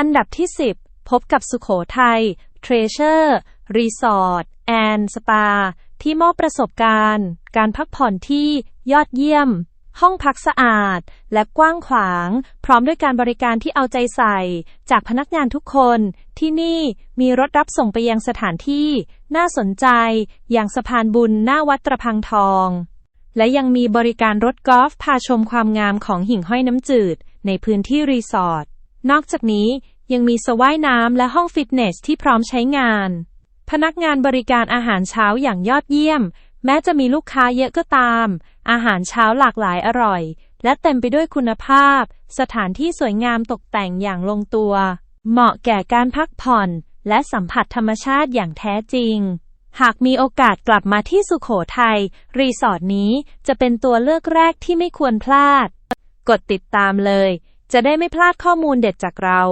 อันดับที่ 10 พบกับสุขโขทัย Treasure Resort and Spa ที่มอบประสบการณ์ การพักผ่อนที่ยอดเยี่ยม ห้องพักสะอาด และกว้างขวาง พร้อมด้วยการบริการที่เอาใจใส่ จากพนักงานทุกคน ที่นี่มีรถรับส่งไปยังสถานที่ น่าสนใจ อย่างสะพานบุญหน้าวัดตระพังทอง และยังมีบริการรถกอล์ฟพาชมความงามของหิ่งห้อยน้ำจืด ในพื้นที่รีสอร์ท นอกจากนี้ยังมีสระว่ายน้ำและห้องฟิตเนสที่พร้อมใช้งาน พนักงานบริการอาหารเช้าอย่างยอดเยี่ยม แม้จะมีลูกค้าเยอะก็ตาม อาหารเช้าหลากหลายอร่อย และเต็มไปด้วยคุณภาพ สถานที่สวยงามตกแต่งอย่างลงตัว เหมาะแก่การพักผ่อน และสัมผัสธรรมชาติอย่างแท้จริง หากมีโอกาสกลับมาที่สุขโขทัยรีสอร์ทนี้จะเป็นตัวเลือกแรกที่ไม่ควรพลาด กดติดตามเลย จะได้ไม่พลาดข้อมูลเด็ดจากเรา